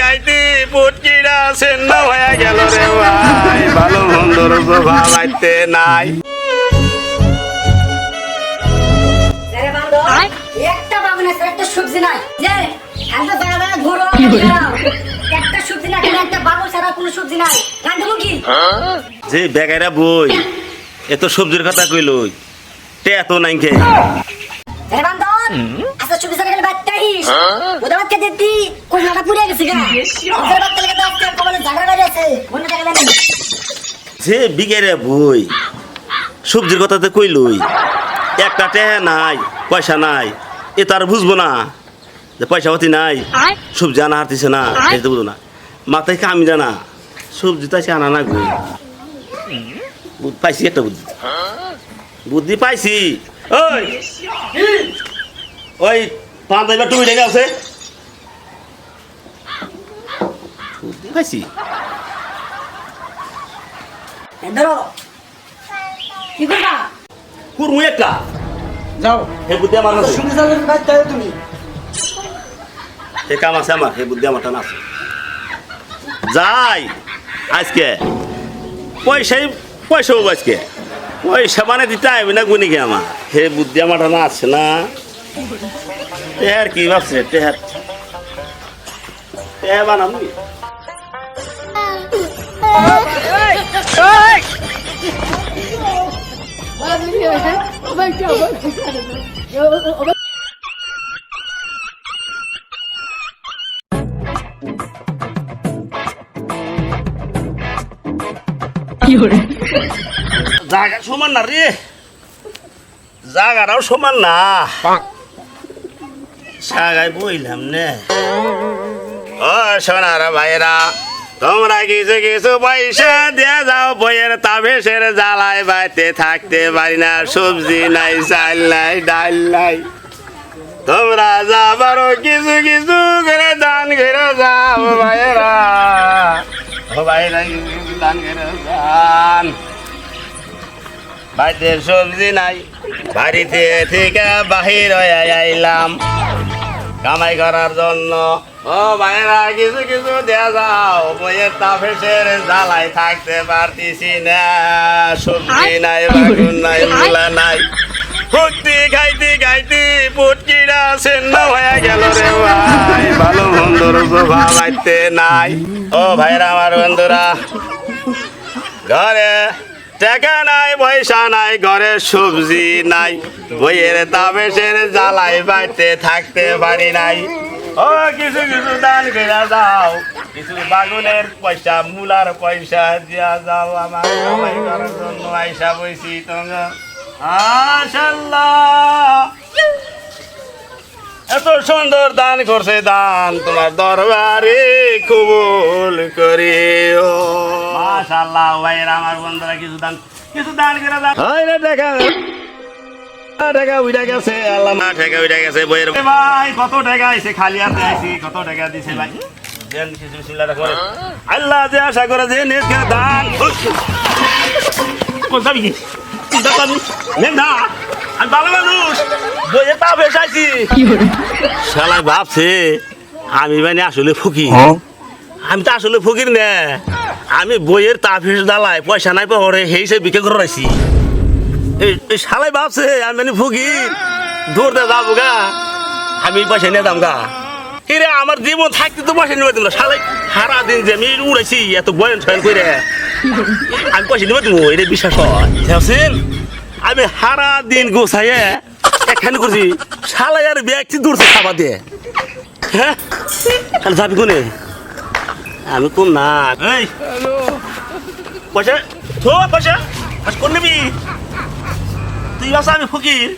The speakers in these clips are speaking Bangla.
গাইতে পুটকিরা হয়ে গেল রে ভাই। ভালো মন্দর প্রভাব আইতে নাই। আরে একটা পাবো একটা সবজি নাই। যে এত জায়গা জায়গা ঘুরো একটা সবজি না একটা বাবু ছাড়া কোনো সবজি নাই। রান্ধবো কি? যে বেগাইরা বই এত সবজির কথা কইলই। তে এত নাই আচ্ছা সবজি কোন নাটা যে বিগেরে বই সবজির কথা তো কইলই। একটা টেহা নাই পয়সা নাই। এ তার বুঝব না যে পয়সা পাতি নাই সবজি আনা হারতিছে না এটা বুঝব না। মাথায় কামি জানা সবজি তো আছে আনা না গই পাইছি একটা বুদ্ধি। বুদ্ধি পাইছি। ওই। ওই পাঁচ দাইবার টুপি আছে বুদ্ধি পাইছি। কি করবা? কুরমু একটা যাও। হে বুদ্ধি আমার আছে শুনে যাবে বাচ্চা তুমি। হে কাম আছে আমার হে বুদ্ধি আমার টানা আছে। যাই আজকে। পয়সাই পয়সা হব আজকে। পয়সা মানে দিতে আইবে না গুনি গে আমার। হে বুদ্ধি আমার টানা আছে না? টেহার কি ভাবছে টেহার? টেহার বানাবি জায়গা সমান না রে। জায়গাটাও সমান না। জায়গায় বইলাম নে। ও সোনারা ভাইরা তোমরা কিছু কিছু পয়সা দিয়ে যাও, বইয়ের তাবেশের জ্বালায় বাইতে থাকতে পারি না। সবজি নাই, চাল নাই, ডাল নাই। তোমরা যা পারো কিছু কিছু করে দান করে যাও ও ভাইরা যান। বাড়িতে সবজি নাই, বাড়িতে থেকে বাহির হয়ে আইলাম। কামাই করার জন্য। ও ভাইরা কিছু কিছু দেয়া যাও। বইয়ের তাফেসের জ্বালাই থাকতে পারতেছি না। সবজি নাই বাগুন নাই মূলা নাই। ফুটতি খাইতে খাইতে পুটকিরা সেন্ন হয়ে গেল রে ভাই। ভালো বন্ধুর প্রভাব আইতে নাই। ও ভাইরা আমার বন্ধুরা ঘরে টাকা নাই, পয়সা নাই, ঘরে সবজি নাই। বইয়ের তাবেশের জ্বালাই বাইতে থাকতে পারি নাই। ও, কিছু কিছু দান করে যাও কিছু বাগুনের পয়সা, মূলার পয়সা দিয়া যাও আমার কামাই করার জন্য আইসা বইছি তোমরা আশাল্লাহ এত সুন্দর দান করছে দান তোমার দরবারে। কবুল করি ও মাশাআল্লাহ ভাইরা আমার বন্ধুরা কিছু দান কিছু দান করে দান হাই রে টাকা আ, টাকা উইটা গেছে আল্লাহ মা টাকা উইটা গেছে বইয়ের ভাই কত টাকা আইছে খালি হাতে আইছি কত টাকা দিছে ভাই। আল্লাহ যে আশা করে যে নেক দান কোন যাবি কি? নেন না আমি ভালো মানুষ। বইয়ে তা বেসাইছি শালা ভাবছে আমি মানে আসলে ফকির। আমি তো আসলে ফকির না। আমি বইয়ের তাফিস দালাই পয়সা নাই পরে সেই সে বিক্রি করে রাখছি। এই- শালাই ভাবছে আমি মানে ফকির। দৌড়তে যাব গা। আমি পয়সা নিয়ে দাম গা। এরে আমার জীবন থাকতে তো পয়সা নিবে দিল। শালাই সারা দিন যে আমি উড়াইছি এত বয়ন ছয়ন করে আমি পয়সা নিবে দিব এটা বিশ্বাস হয় আমি সারা দিন গোছাইয়ে একখানি করছি। শালাই আর ব্যক্তি দূরছে খাবার দিয়ে। হ্যাঁ? তাহলে যাবি কোনে? আমি কোন না? এই! পয়সা? থো পয়সা! পয়সা কোন নিবি? তুই আমি ফকির।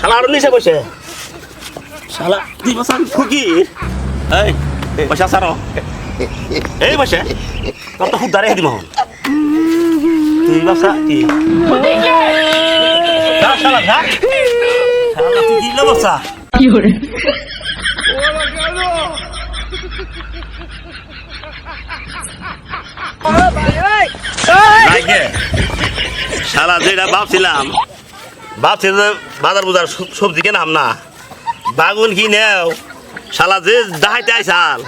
শালা আরও শালা তুই আমি ফকির। এই পয়সা সারো এই বসে তোর তো খুব দাঁড়িয়ে দিম তুই বাসা কি? শালা শালা তুই দিলে বাসা? নাইকে শালা যেটা ভাবছিলাম ভাবছি যে বাজার বুজার সবজি কেনাম না। বাগুন কিনেও শালা যে দাহাইতে আইসাল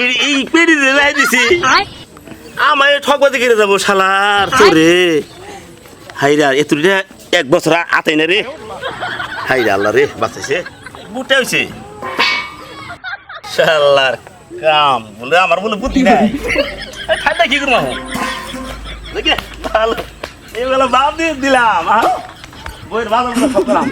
এই এই পেড়ি দিয়ে দাহাই দিছি। আমায় ঠকবাজি যাব শালার তোরে। হাইরা এতুরিটা এক বছর আতাই না রে। হাইরা আল্লাহ রে, বাঁচাইছে। বুটে হয়েছে শালার কাম, বলে আমার বলে বুদ্ধি নাই। খাইটা কি করব? দেখে, ভালো। এইবেলা বাপ দিয়ে দিলাম বইয়ের ভালো করলাম